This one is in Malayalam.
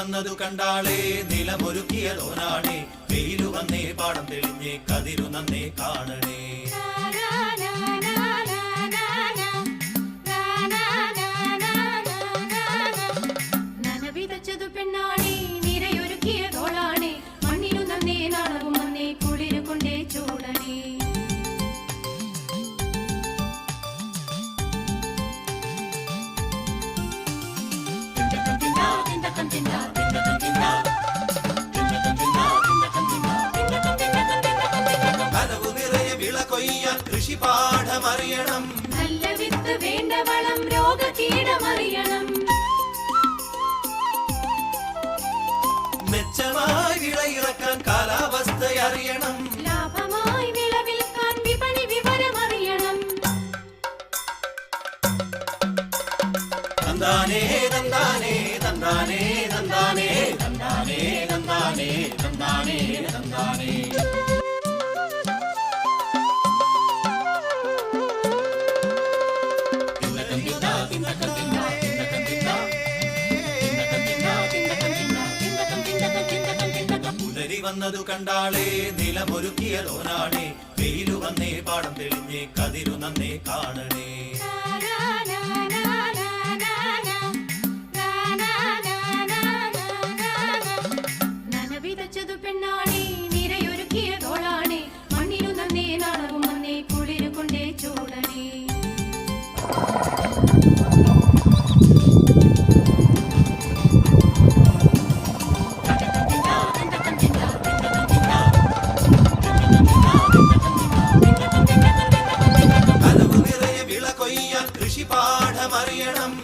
വന്നതു കണ്ടാളേ നിലമൊരുക്കിയതോനാണേ വെയിലു വന്നേ പാടം തെളിഞ്ഞേ കതിരു നന്നേ കാണണേ. പാഠമറിയണം നല്ല വിത്ത് വേണ്ട വളം രോഗകീടമറിയണം. മെച്ചമായി വിളയിറക്കാൻ കാലാവസ്ഥ അറിയണം ലാഭമായി വിളവിൽക്കാൻ വിപണി വിവരമറിയണം. തന്താനേ തന്താനേ തന്താനേ തന്താനേ. വന്നതു കണ്ടാളേ നിലമൊരുക്കിയതോനാണേ വെയിലു വന്നേ പാടം